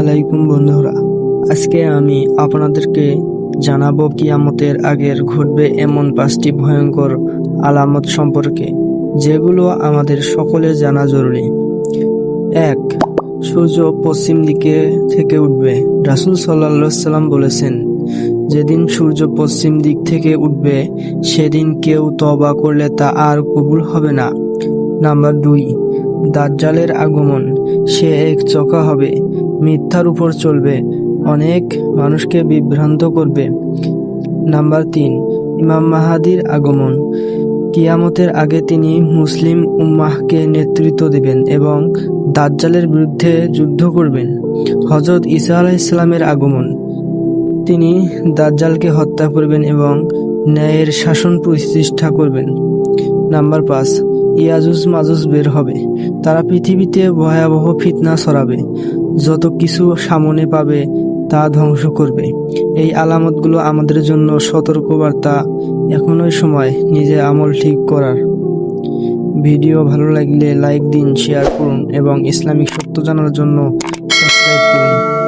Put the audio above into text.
আলাইকুম বন্ধুরা, আজকে আমি আপনাদেরকে জানাব কিয়ামতের আগের ঘটবে এমন পাঁচটি ভয়ঙ্কর আলামত সম্পর্কে, যেগুলো আমাদের সকলে জানা জরুরি। এক, সূর্য পশ্চিম দিকে থেকে উঠবে। রাসুল সাল্লাম বলেছেন, যেদিন সূর্য পশ্চিম দিক থেকে উঠবে, সেদিন কেউ তবা করলে তা আর কবুল হবে না। নাম্বার দুই, দাজ্জালের আগমন। সে এক চকা হবে, মিথ্যার উপর চলবে, অনেক মানুষকে বিভ্রান্ত করবে। নাম্বার তিন, ইমাম মাহাদির আগমন। কিয়ামতের আগে তিনি মুসলিম উম্মাহকে নেতৃত্ব দেবেন এবং দাজ্জালের বিরুদ্ধে যুদ্ধ করবেন। হজরত ঈসা আলাইসালামের আগমন। তিনি দাজ্জালকে হত্যা করবেন এবং ন্যায়ের শাসন প্রতিষ্ঠা করবেন। নাম্বার পাঁচ ইয়াজুজ মাজুজ বের হবে। তারা পৃথিবীতে ভয়াবহ ফিতনা ছড়াবে। যত কিছু সামনে পাবে, তা ধ্বংস করবে। এই আলামতগুলো আমাদের জন্য সতর্কবার্তা। এখনই সময় নিজে আমল ঠিক করার। ভিডিও ভালো লাগলে লাইক দিন, শেয়ার করুন এবং ইসলামিক সত্য জানার জন্য সাবস্ক্রাইব করুন।